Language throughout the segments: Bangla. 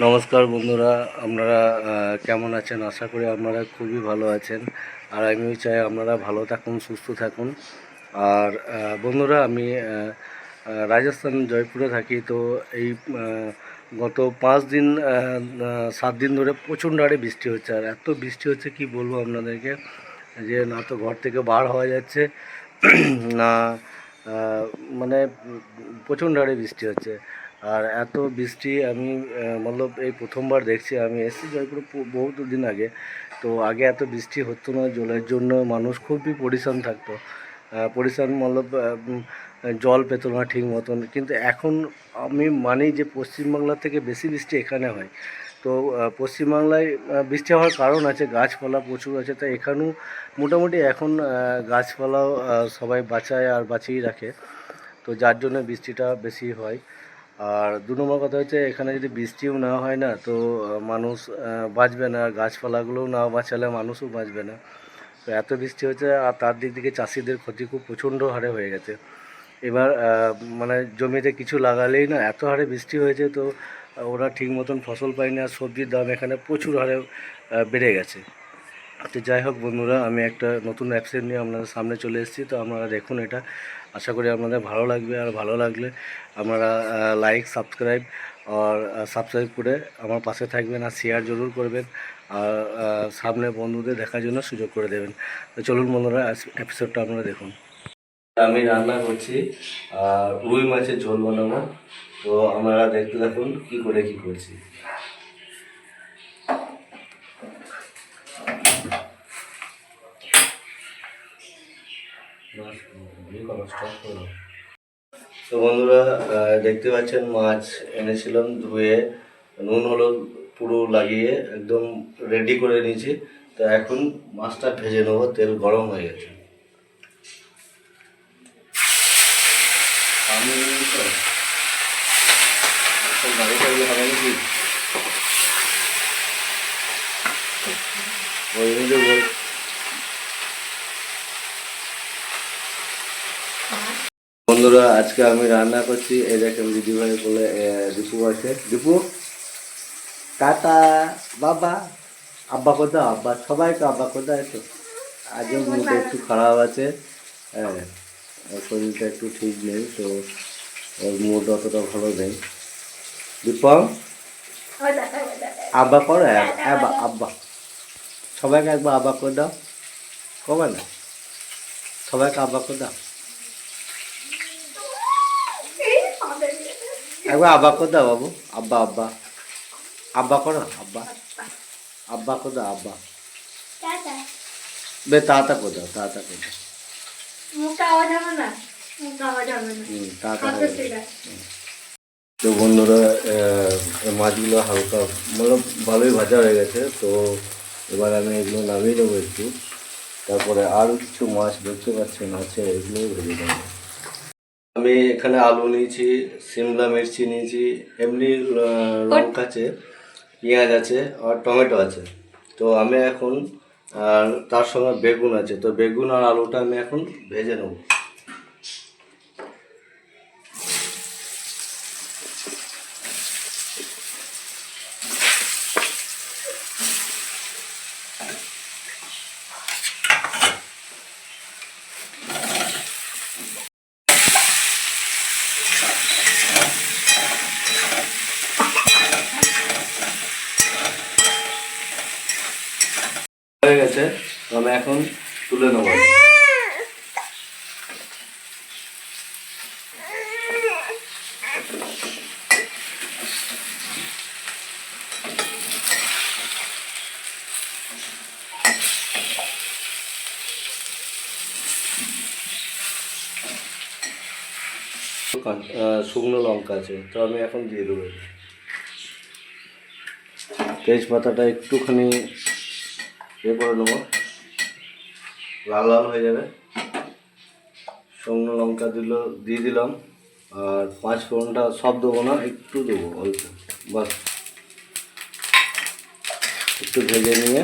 নমস্কার বন্ধুরা, আপনারা কেমন আছেন? আশা করি আপনারা খুবই ভালো আছেন। আর আমিও চাই আপনারা ভালো থাকুন, সুস্থ থাকুন। আর বন্ধুরা, আমি রাজস্থান জয়পুরে থাকি, তো এই গত পাঁচ দিন সাত দিন ধরে প্রচণ্ড হারে বৃষ্টি হচ্ছে। আর এত বৃষ্টি হচ্ছে, কি বলব আপনাদেরকে? যে না তো ঘর থেকে বার হওয়া যাচ্ছে, না মানে প্রচণ্ড হারে বৃষ্টি হচ্ছে। আর এত বৃষ্টি আমি মতলব এই প্রথমবার দেখছি, আমি এসেছি জয়পুরে বহুত দিন আগে। তো আগে এত বৃষ্টি হতো না, জলের জন্য মানুষ খুবই পরিশ্রম থাকতো। পরিশ্রম মতলব জল পেতো না ঠিক মতন। কিন্তু এখন আমি মানি যে পশ্চিমবাংলা থেকে বেশি বৃষ্টি এখানে হয়। তো পশ্চিমবাংলায় বৃষ্টি হওয়ার কারণ আছে, গাছপালা প্রচুর আছে তো এখানেও মোটামুটি এখন গাছপালাও সবাই বাঁচায় আর বাঁচিয়ে রাখে। তো যার জন্য বৃষ্টিটা বেশি হয়। আর দু নম্বর কথা হচ্ছে, এখানে যদি বৃষ্টিও না হয় না, তো মানুষ বাঁচবে না, গাছপালাগুলোও না বাঁচালে মানুষও বাঁচবে না। তো এত বৃষ্টি হচ্ছে, আর তার দিক থেকে চাষিদের ক্ষতি খুব প্রচণ্ড হারে হয়ে গেছে। এবার মানে জমিতে কিছু লাগালেই না, এত হারে বৃষ্টি হয়েছে, তো ওরা ঠিক মতন ফসল পায়নি, আর সবজির দাম এখানে প্রচুর হারে বেড়ে গেছে। তো যাই হোক বন্ধুরা, আমি একটা নতুন অ্যাপসেট নিয়ে আপনাদের সামনে চলে এসেছি, তো আপনারা দেখুন এটা। আশা করি আপনাদের ভালো লাগবে আর ভালো লাগলে আপনারা লাইক সাবস্ক্রাইব আর সাবস্ক্রাইব করে আমার পাশে থাকবেন আর শেয়ার জরুর করবেন আর সামনে বন্ধুদের দেখার জন্য সুযোগ করে দেবেন। তো চলুন বন্ধুরা এপিসোডটা আপনারা দেখুন। আমি রান্না করছি আর রুই মাছের ঝোল বানাবো। তো আপনারা দেখতে দেখুন কি করে কি করছি। তো বন্ধুরা দেখতে পাচ্ছেন মাছ এনেছিলাম ধুয়ে। নুন, হলুদ পুরো লাগিয়ে একদম রেডি করে নিয়েছি। তো এখন মাছটা ভেজে নেব, তেল গরম হয়ে গেছে। আমি ওই বন্ধুরা আজকে আমি রান্না করছি। এই দেখেন দিদিভাই বলে দীপু আছে। দীপু টাটা বাবা। আব্বা কোথাও আব্বা সবাইকে আব্বা কোথায় তো আজও মুখটা একটু খারাপ আছে। হ্যাঁ শরীরটা একটু ঠিক নেই তো ওর মুড অতটা ভালো নেই। দীপম আব্বা করো? আব্বা আব্বা। সবাইকে একবার আব্বা করে দাও। কবে না? সবাইকে আব্বা করে দাও। একবার আব্বা করে দাও বাবু। আব্বা আব্বা। আব্বা করো আব্বা। আব্বা করে দাও আব্বা। বে তাতা করে দাও তাতা করে দাও। মুখটা আওয়াজ হবে না? মুখটা আওয়াজ হবে না। হুম তাতা হাতে করে দাও। ঠিক আছে তো বন্ধুরা এই মাছগুলো হালকা মানে ভালোই ভাজা হয়ে গেছে তো এবার আমি এগুলো নামিয়ে দেবো একটু। তারপরে আরও কিছু মাছ দেখতে পাচ্ছেন আছে এগুলোও ভেজে দেবো আমি এখানে আলু নিয়েছি সিমলা মির্চি নিয়েছি এমনি লঙ্কা আছে পেঁয়াজ আছে আর টমেটো আছে। তো আমি এখন আর তার সঙ্গে বেগুন আছে। তো বেগুন আর আলুটা আমি এখন ভেজে নেব। হয়ে গেছে। আমি এখন তুলে নেব। শুকনো লঙ্কা আছে, তো আমি এখন দিয়ে দেবো। তেজপাতাটা একটুখানি ইয়ে করে নেব লাল লাল হয়ে যাবে। শুকনো লঙ্কা দিল, দিয়ে দিলাম। আর পাঁচ ফোড়নটা সব দেবো না, একটু দেবো অল্প, বাস। একটু ভেজে নিয়ে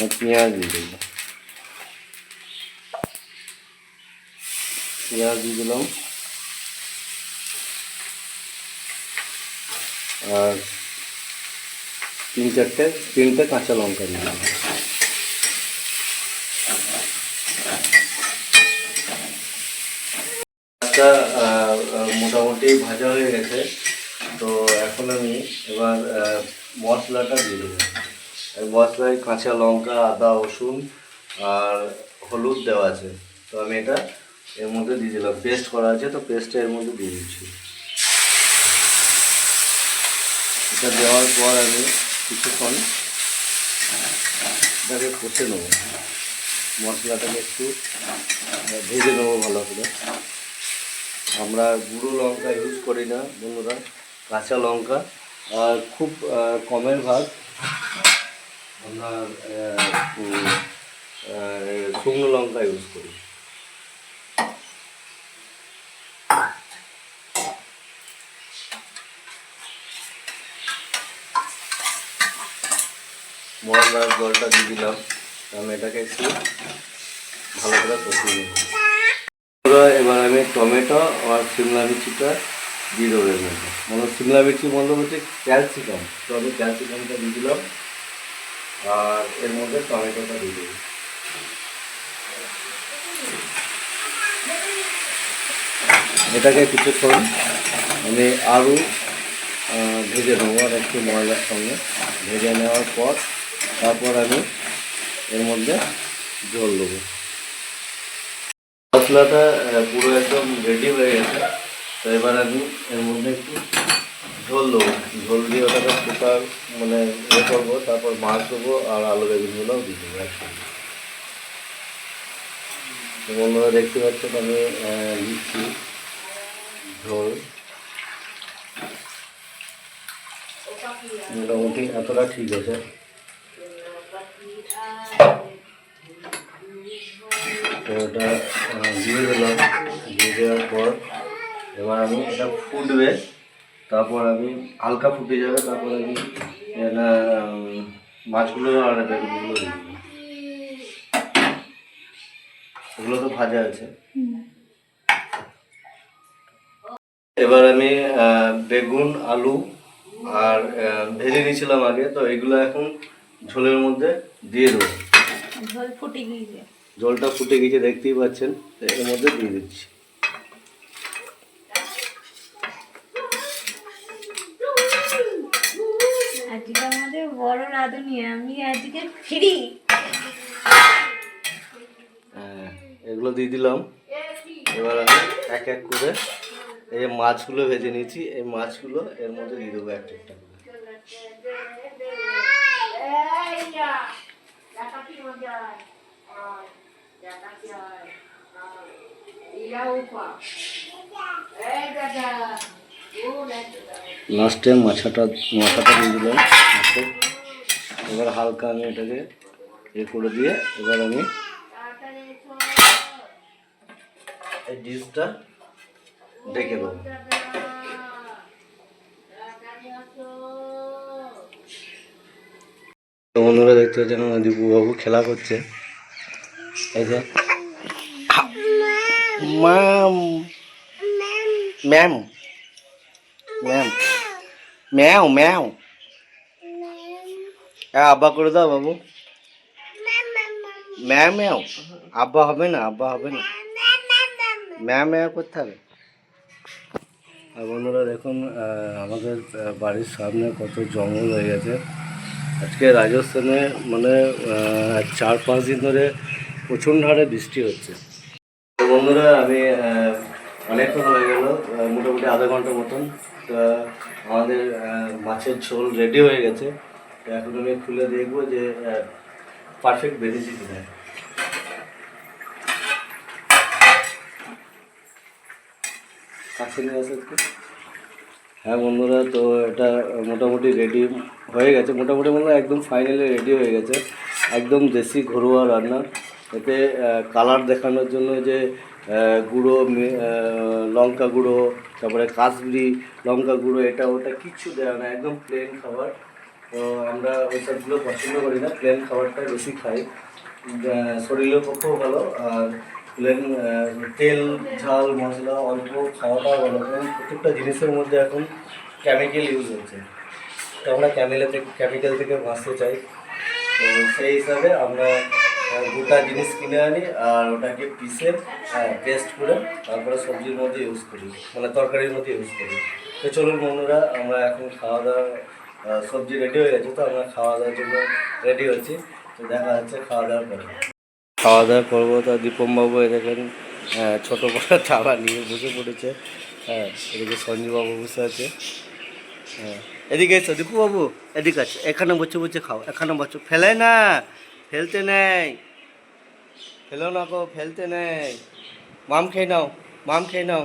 আর পেঁয়াজ দিয়ে দেবো। পেঁয়াজ দিয়ে দিলাম। আর তিন চারটে তিনটে কাঁচা লঙ্কা একটা আহ, আহ, মোটামুটি ভাজা হয়ে গেছে। তো এখন আমি এবার মশলাটা দিয়ে দেবো। মশলায় কাঁচা লঙ্কা আদা রসুন আর হলুদ দেওয়া আছে। তো আমি এটা এর মধ্যে দিয়ে দিলাম। পেস্ট করা আছে তো পেস্টটা এর মধ্যে দিয়ে দিচ্ছি। এটা দেওয়ার পর আমি কিছুক্ষণ এটাকে কষে নেব। মশলাটাকে একটু ভেজে নেব ভালো করে। আমরা গুঁড়ো লঙ্কা ইউজ করি না বন্ধুরা, কাঁচা লঙ্কা। আর খুব কমের ভাগ আমরা শুকনো লঙ্কা ইউজ করি। মশলার জলটা দিয়ে দিলাম। আমি এটাকে একটু ভালো করে কষিয়ে নেব। এবার আমি টমেটো আর সিমলা মির্চিটা দিয়ে দেবো এর মধ্যে। মানে সিমলা মির্চি মধ্যে হচ্ছে ক্যালসিকাম। তো আমি ক্যালসিকামটা দিয়ে দিলাম। আর এর মধ্যে টমেটোটা দিয়ে দেবো। এটাকে কিছুক্ষণ আমি আরও ভেজে নেব আর একটু ময়লার সঙ্গে। ভেজে নেওয়ার পর তারপর আমি এর মধ্যে জল দেবো। মশলাটা পুরো একদম রেডি হয়ে গেছে। তো এবার আমি এর মধ্যে একটু ঝোল দেবো। ঝোল দিয়ে ওটাকে ফুটার মানে ইয়ে করব, তারপর মাছ দেবো আর আলু বেগুনগুলোও দিয়ে দেবো একসঙ্গে। বন্ধুরা দেখতে পাচ্ছেন আমি দিচ্ছি ঝোল। মোটামুটি এতটা ঠিক আছে। তো ওটা দিয়ে দিলাম। দিয়ে দেওয়ার পর এবার আমি এটা ফুটবে। তারপর আমি হালকা ফুটে যাবে তারপর আমি এটা, মাছগুলো আর বেগুনগুলো দিয়ে তো ভাজা আছে। এবার আমি বেগুন আলু আর ভেজে নিয়েছিলাম আগে তো এগুলো এখন ঝোলের মধ্যে দিয়ে দেবো। ঝোল ফুটে গিয়েছে। জলটা ফুটে গেছে দেখতেই পাচ্ছেন। এর মধ্যে দিয়ে দিচ্ছি। আজকে আমাদের বড় রাঁধুনি আমি আজকে ফ্রি হ্যাঁ, এগুলো দিয়ে দিলাম। এবার আমি এক এক করে এই যে মাছগুলো ভেজে নিয়েছি এই মাছগুলো এর মধ্যে দিয়ে দেবো একটা একটা করে। লাস্টে মাছাটা মাথাটা দিয়ে দিলাম এবার হালকা আমি এটাকে এ করে দিয়ে এবার আমি এই ডিশটা ডেকে দেবো তো বন্ধুরা দেখতে পাচ্ছেন দীপুবাবু খেলা করছে। এই যে। ম্যাম। ম্যাম। ম্যাম। ম্যাও ম্যাও। হ্যাঁ আব্বা করে দাও বাবু। ম্যাম ম্যাও। আব্বা হবে না আব্বা হবে না। ম্যাও ম্যাও করতে হবে। আর বন্ধুরা দেখুন আমাদের বাড়ির সামনে কত জঙ্গল হয়ে গেছে। আজকে রাজস্থানে মানে চার পাঁচ দিন ধরে প্রচণ্ড হারে বৃষ্টি হচ্ছে। বন্ধুরা, আমি অনেকক্ষণ হয়ে গেল মোটামুটি আধা ঘণ্টা মতন। তো আমাদের মাছের ঝোল রেডি হয়ে গেছে। এখন আমি খুলে দেখব যে পারফেক্ট বেরিয়েছে কিনা। কাছে নিয়ে আসো হ্যাঁ বন্ধুরা, তো এটা মোটামুটি রেডি হয়ে গেছে। মোটামুটি মানে একদম ফাইনালি রেডি হয়ে গেছে। একদম দেশি ঘরোয়া রান্না। এতে কালার দেখানোর জন্য যে গুঁড়ো লঙ্কা গুঁড়ো, তারপরে কাশ্মীরি লঙ্কা গুঁড়ো, এটা ওটা কিচ্ছু দেওয়া না একদম প্লেন খাবার। তো আমরা ওই সবগুলো পছন্দ করি না। প্লেন খাবারটাই বেশি খাই। শরীরের পক্ষেও ভালো। আর প্লেন তেল, ঝাল, মশলা অল্প খাওয়াটাও ভালো। কারণ প্রত্যেকটা জিনিসের মধ্যে এখন কেমিক্যাল ইউজ হচ্ছে। তো আমরা ক্যামেলে থেকে কেমিক্যাল থেকে বাঁচতে চাই। তো সেই হিসাবে আমরা গোটা জিনিস কিনে আনি আর ওটাকে পিষে পেস্ট করে তারপরে সবজির মধ্যে ইউজ করি মানে তরকারির মধ্যে ইউজ করি। তো চলুন বন্ধুরা, আমরা এখন খাওয়া দাওয়া সবজি রেডি হয়ে গেছে, তো আমরা খাওয়া দাওয়ার জন্য রেডি হচ্ছি। তো দেখা যাচ্ছে খাওয়া দাওয়ার পরে। খাওয়া দাওয়া করব তো দীপমবাবু এ দেখেন ছোটো বড় থালা নিয়ে বসে পড়েছে। হ্যাঁ এদিকে সঞ্জীববাবু বসে আছে। হ্যাঁ। এদিকে এসো দীপুবাবু এদিকে আছে। এখানে বসে বসে খাও এখানে বসে। ফেলে না ফেলতে নেই। ফেলো না গো ফেলতে নেই। মাম খেয়ে নাও মাম খেয়ে নাও।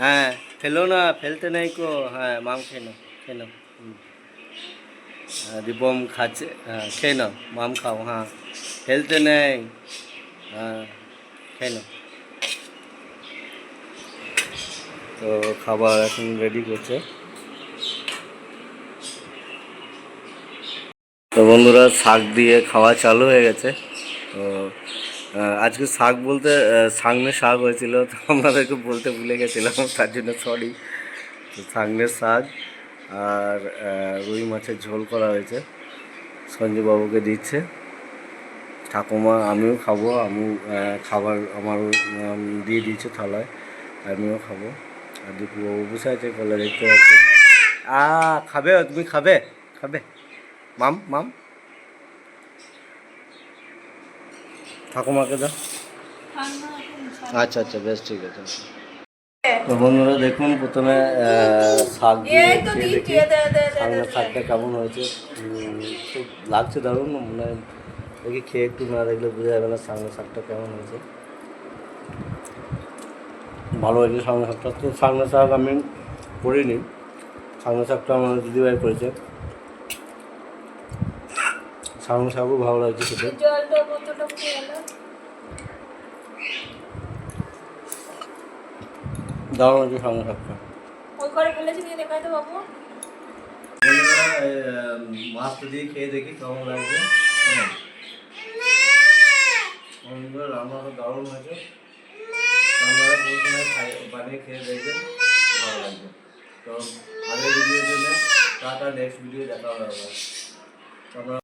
হ্যাঁ ফেলো না ফেলতে নেই কো হ্যাঁ মাম খেয়ে নাও খেয়ে নাও। হ্যাঁ, দীপম খাচ্ছে হ্যাঁ খেয়ে নাও মাম খাও হ্যাঁ। ফেলতে নেই হ্যাঁ খেয়ে নাও। তো খাবার এখন রেডি করছে। তো বন্ধুরা শাক দিয়ে খাওয়া চালু হয়ে গেছে। তো আজকে শাক বলতে সাংনে শাক হয়েছিল তো আপনাদেরকে বলতে ভুলে গেছিলাম তার জন্য সরি তো সাংনের শাক আর রুই মাছের ঝোল করা হয়েছে। সঞ্জয়বাবুকে দিচ্ছে। ঠাকুমা আমিও খাব আমি খাবার আমারও উম, দিয়ে দিয়েছে থালায় আমিও খাব। আর দীপুবাবু বসে আছে কলে দেখতে পাচ্ছি আ খাবে তুমি খাবে খাবে। মাম মাম। ঠাকুমাকে দাও। আচ্ছা আচ্ছা বেশ ঠিক আছে। তো বন্ধুরা দেখুন প্রথমে শাক দিয়ে খেয়ে দেখি। শাকটা কেমন হয়েছে? খুব লাগছে দারুণ মানে দেখি খেয়ে একটু না দেখলে বোঝা যাবে না সামনে শাকটা কেমন হয়েছে। ভালো হয়েছে সামনে শাকটা। তো সামনে শাক আমি করিনি। সামনে শাকটা আমার দিদিভাই করেছে। সামনে শাকও ভালো লাগছে জলটা কতটা দারুণ হয়েছে সামনে শাকটা ওই ঘরে ফেলেছি নিয়ে দেখাই তো বাবু। মাছটা দিয়ে খেয়ে দেখি কেমন লাগছে। রান্নাটা দারুণ হয়েছে। আপনারা প্রথমে খাই বানিয়ে খেয়ে দেখবেন ভালো লাগবে। তো আগের ভিডিওর জন্য টাটা নেক্সট ভিডিও দেখা হবে। আমরা